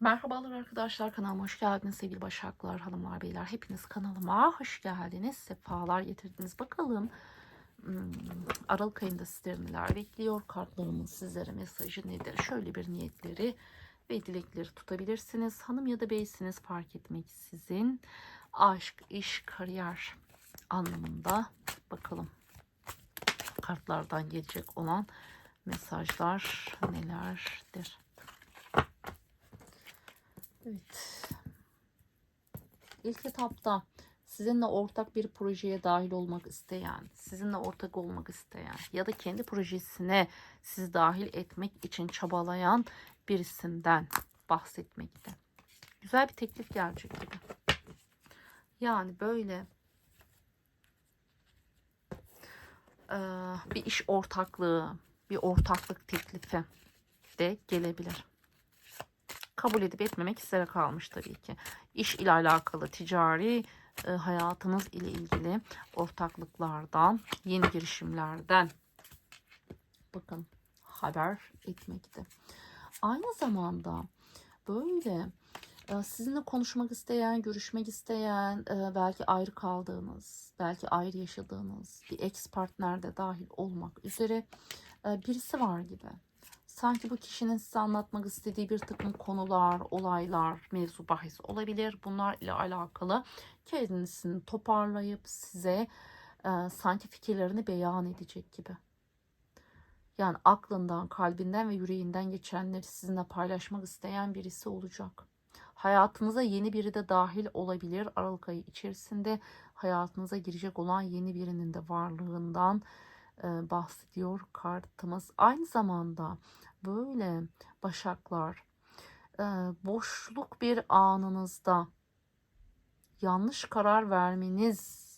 Merhabalar arkadaşlar kanalıma hoş geldiniz sevgili başaklar hanımlar beyler. Hepiniz kanalıma hoş geldiniz sefalar getirdiniz. Bakalım hmm, Aralık ayında sizleri neler bekliyor kartlarımın sizlere mesajı nedir? Şöyle bir niyetleri ve dilekleri tutabilirsiniz. Hanım ya da beysiniz fark etmek sizin aşk iş kariyer anlamında. Bakalım kartlardan gelecek olan mesajlar nelerdir Evet. İlk etapta sizinle ortak bir projeye dahil olmak isteyen, sizinle ortak olmak isteyen ya da kendi projesine sizi dahil etmek için çabalayan birisinden bahsetmekte. Güzel bir teklif gelecek gibi. Yani böyle bir iş ortaklığı, bir ortaklık teklifi de gelebilir kabul edip etmemek sizlere kalmış tabii ki. İş ile alakalı ticari e, hayatınız ile ilgili ortaklıklardan, yeni girişimlerden bakın haber etmekte. Aynı zamanda böyle e, sizinle konuşmak isteyen, görüşmek isteyen, e, belki ayrı kaldığınız, belki ayrı yaşadığınız bir ex partner de dahil olmak üzere e, birisi var gibi sanki bu kişinin size anlatmak istediği bir takım konular, olaylar, mevzu bahis olabilir. Bunlar ile alakalı kendisini toparlayıp size e, sanki fikirlerini beyan edecek gibi. Yani aklından, kalbinden ve yüreğinden geçenleri sizinle paylaşmak isteyen birisi olacak. Hayatınıza yeni biri de dahil olabilir. Aralık ayı içerisinde hayatınıza girecek olan yeni birinin de varlığından e, bahsediyor kartımız. Aynı zamanda böyle başaklar e, boşluk bir anınızda yanlış karar vermeniz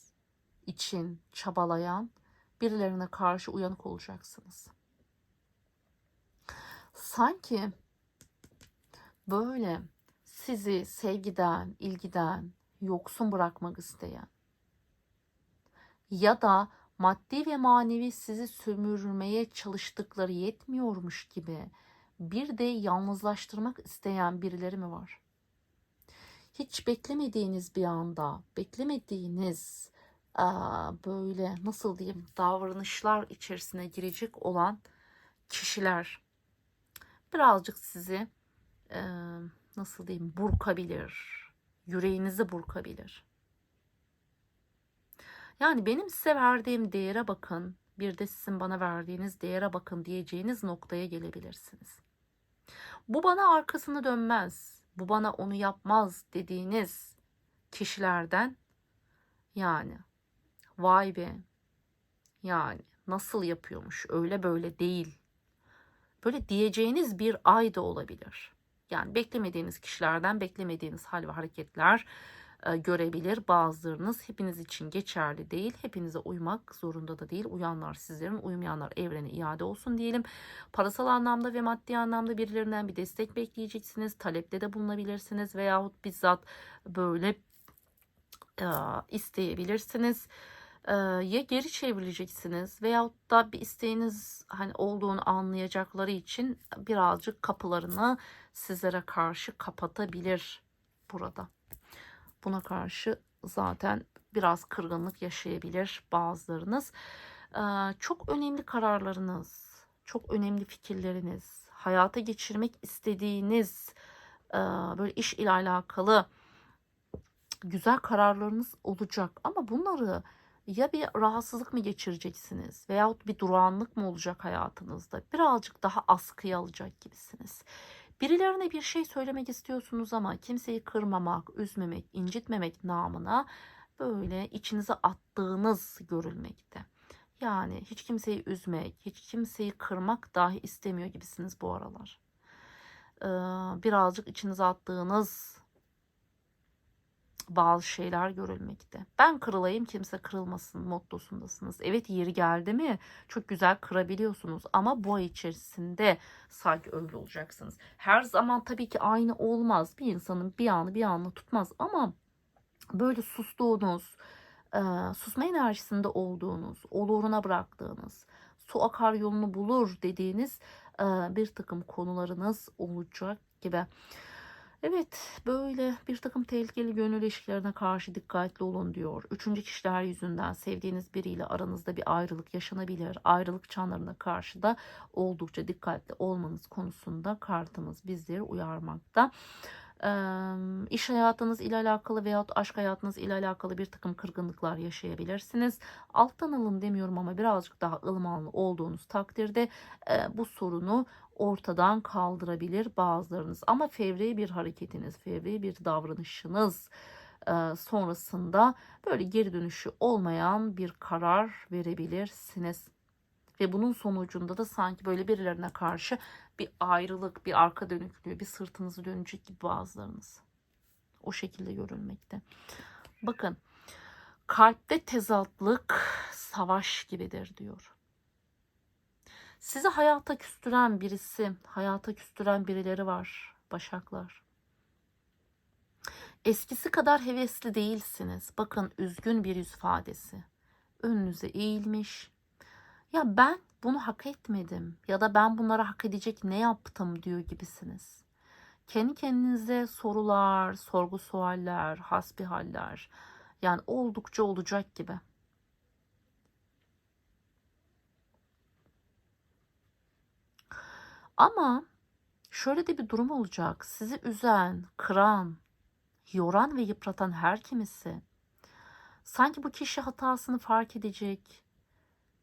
için çabalayan birilerine karşı uyanık olacaksınız. Sanki böyle sizi sevgiden, ilgiden yoksun bırakmak isteyen ya da maddi ve manevi sizi sömürmeye çalıştıkları yetmiyormuş gibi bir de yalnızlaştırmak isteyen birileri mi var? Hiç beklemediğiniz bir anda, beklemediğiniz böyle nasıl diyeyim davranışlar içerisine girecek olan kişiler birazcık sizi nasıl diyeyim burkabilir, yüreğinizi burkabilir. Yani benim size verdiğim değere bakın, bir de sizin bana verdiğiniz değere bakın diyeceğiniz noktaya gelebilirsiniz. Bu bana arkasını dönmez, bu bana onu yapmaz dediğiniz kişilerden yani vay be yani nasıl yapıyormuş öyle böyle değil. Böyle diyeceğiniz bir ay da olabilir. Yani beklemediğiniz kişilerden beklemediğiniz hal ve hareketler görebilir bazılarınız. Hepiniz için geçerli değil. Hepinize uymak zorunda da değil. Uyanlar sizlerin, uymayanlar evrene iade olsun diyelim. Parasal anlamda ve maddi anlamda birilerinden bir destek bekleyeceksiniz. Talepte de bulunabilirsiniz veyahut bizzat böyle e, isteyebilirsiniz e, ya geri çevrileceksiniz veyahut da bir isteğiniz hani olduğunu anlayacakları için birazcık kapılarını sizlere karşı kapatabilir burada. Buna karşı zaten biraz kırgınlık yaşayabilir bazılarınız. Ee, çok önemli kararlarınız, çok önemli fikirleriniz, hayata geçirmek istediğiniz e, böyle iş ile alakalı güzel kararlarınız olacak. Ama bunları ya bir rahatsızlık mı geçireceksiniz veyahut bir durağanlık mı olacak hayatınızda? Birazcık daha askıya alacak gibisiniz. Birilerine bir şey söylemek istiyorsunuz ama kimseyi kırmamak, üzmemek, incitmemek namına böyle içinize attığınız görülmekte. Yani hiç kimseyi üzmek, hiç kimseyi kırmak dahi istemiyor gibisiniz bu aralar. Ee, birazcık içinize attığınız bazı şeyler görülmekte. Ben kırılayım kimse kırılmasın mottosundasınız. Evet yeri geldi mi çok güzel kırabiliyorsunuz ama bu ay içerisinde sanki öyle olacaksınız. Her zaman tabii ki aynı olmaz. Bir insanın bir anı bir anı tutmaz ama böyle sustuğunuz, e, susma enerjisinde olduğunuz, oluruna bıraktığınız, su akar yolunu bulur dediğiniz e, bir takım konularınız olacak gibi. Evet, böyle bir takım tehlikeli gönül ilişkilerine karşı dikkatli olun diyor. Üçüncü kişiler yüzünden sevdiğiniz biriyle aranızda bir ayrılık yaşanabilir. Ayrılık çanlarına karşı da oldukça dikkatli olmanız konusunda kartımız bizleri uyarmakta. İş hayatınız ile alakalı veyahut aşk hayatınız ile alakalı bir takım kırgınlıklar yaşayabilirsiniz. Alttan alın demiyorum ama birazcık daha ılımanlı olduğunuz takdirde bu sorunu ortadan kaldırabilir bazılarınız. Ama fevri bir hareketiniz, fevri bir davranışınız sonrasında böyle geri dönüşü olmayan bir karar verebilirsiniz. Ve bunun sonucunda da sanki böyle birilerine karşı bir ayrılık, bir arka dönüklüğü, bir sırtınızı dönecek gibi bazılarınız. O şekilde görülmekte. Bakın kalpte tezatlık savaş gibidir diyor. Sizi hayata küstüren birisi, hayata küstüren birileri var başaklar. Eskisi kadar hevesli değilsiniz. Bakın üzgün bir yüz ifadesi. Önünüze eğilmiş. Ya ben bunu hak etmedim ya da ben bunlara hak edecek ne yaptım diyor gibisiniz. Kendi kendinize sorular, sorgu sualler, hasbihaller yani oldukça olacak gibi. Ama şöyle de bir durum olacak. Sizi üzen, kıran, yoran ve yıpratan her kimisi sanki bu kişi hatasını fark edecek,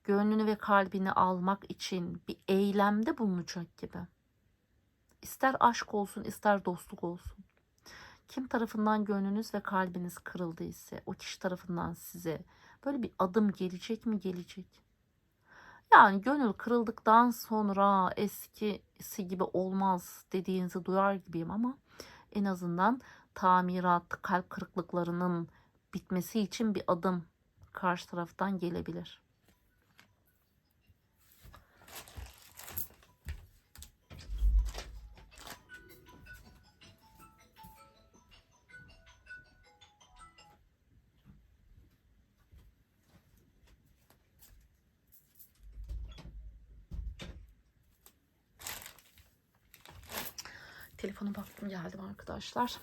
gönlünü ve kalbini almak için bir eylemde bulunacak gibi. İster aşk olsun, ister dostluk olsun. Kim tarafından gönlünüz ve kalbiniz kırıldıysa o kişi tarafından size böyle bir adım gelecek mi gelecek? Yani gönül kırıldıktan sonra eskisi gibi olmaz dediğinizi duyar gibiyim ama en azından tamirat, kalp kırıklıklarının bitmesi için bir adım karşı taraftan gelebilir. Telefona baktım geldim arkadaşlar.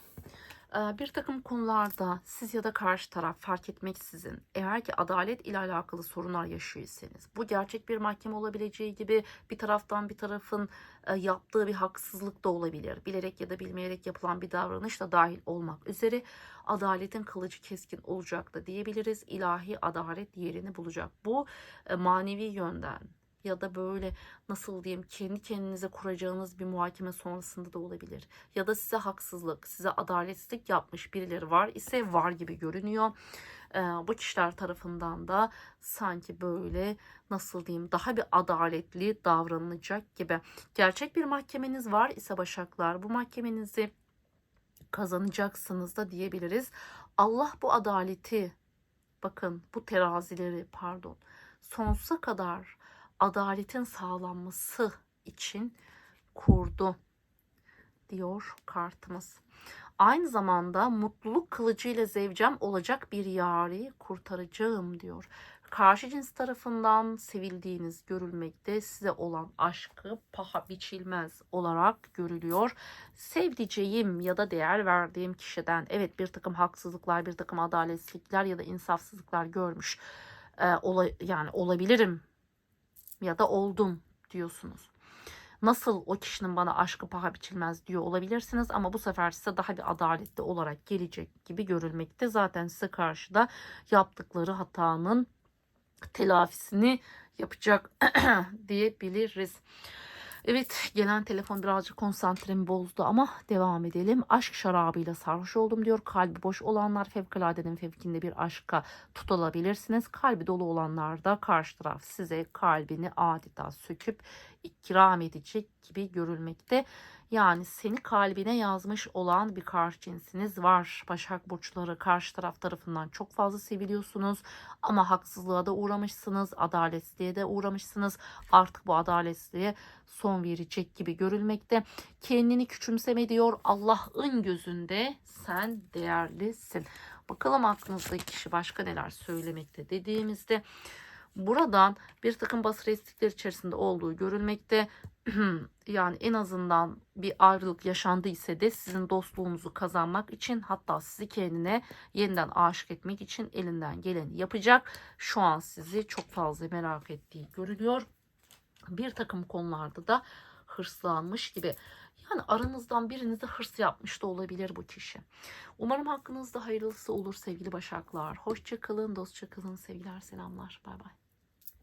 Ee, Bir takım konularda siz ya da karşı taraf fark etmeksizin eğer ki adalet ile alakalı sorunlar yaşıyorsanız bu gerçek bir mahkeme olabileceği gibi bir taraftan bir tarafın e, yaptığı bir haksızlık da olabilir. Bilerek ya da bilmeyerek yapılan bir davranış da dahil olmak üzere adaletin kılıcı keskin olacak da diyebiliriz. İlahi adalet yerini bulacak. Bu e, manevi yönden ya da böyle nasıl diyeyim kendi kendinize kuracağınız bir muhakeme sonrasında da olabilir. Ya da size haksızlık, size adaletsizlik yapmış birileri var ise var gibi görünüyor. Ee, bu kişiler tarafından da sanki böyle nasıl diyeyim daha bir adaletli davranılacak gibi. Gerçek bir mahkemeniz var ise başaklar bu mahkemenizi kazanacaksınız da diyebiliriz. Allah bu adaleti bakın bu terazileri pardon sonsuza kadar adaletin sağlanması için kurdu diyor kartımız. Aynı zamanda mutluluk kılıcıyla zevcem olacak bir yari kurtaracağım diyor. Karşı cins tarafından sevildiğiniz görülmekte size olan aşkı paha biçilmez olarak görülüyor. Sevdiceğim ya da değer verdiğim kişiden evet bir takım haksızlıklar, bir takım adaletsizlikler ya da insafsızlıklar görmüş e, ola, yani olabilirim ya da oldum diyorsunuz. Nasıl o kişinin bana aşkı paha biçilmez diyor olabilirsiniz ama bu sefer size daha bir adaletli olarak gelecek gibi görülmekte. Zaten size karşıda yaptıkları hatanın telafisini yapacak diyebiliriz. Evet gelen telefon birazcık konsantremi bozdu ama devam edelim. Aşk şarabıyla sarhoş oldum diyor. Kalbi boş olanlar fevkaladenin fevkinde bir aşka tutulabilirsiniz. Kalbi dolu olanlar da karşı taraf size kalbini adeta söküp ikram edecek gibi görülmekte. Yani seni kalbine yazmış olan bir karşı cinsiniz var. Başak burçları karşı taraf tarafından çok fazla seviliyorsunuz ama haksızlığa da uğramışsınız, adaletsizliğe de uğramışsınız. Artık bu adaletsizliğe son verecek gibi görülmekte. Kendini küçümseme diyor. Allah'ın gözünde sen değerlisin. Bakalım aklınızdaki kişi başka neler söylemekte dediğimizde buradan bir takım basiretlikler içerisinde olduğu görülmekte. yani en azından bir ayrılık yaşandıysa de sizin dostluğunuzu kazanmak için hatta sizi kendine yeniden aşık etmek için elinden geleni yapacak. Şu an sizi çok fazla merak ettiği görülüyor. Bir takım konularda da hırslanmış gibi. Yani aranızdan birinize hırs yapmış da olabilir bu kişi. Umarım hakkınızda hayırlısı olur sevgili başaklar. Hoşça kalın, dostça kalın. Sevgiler, selamlar. Bay bay.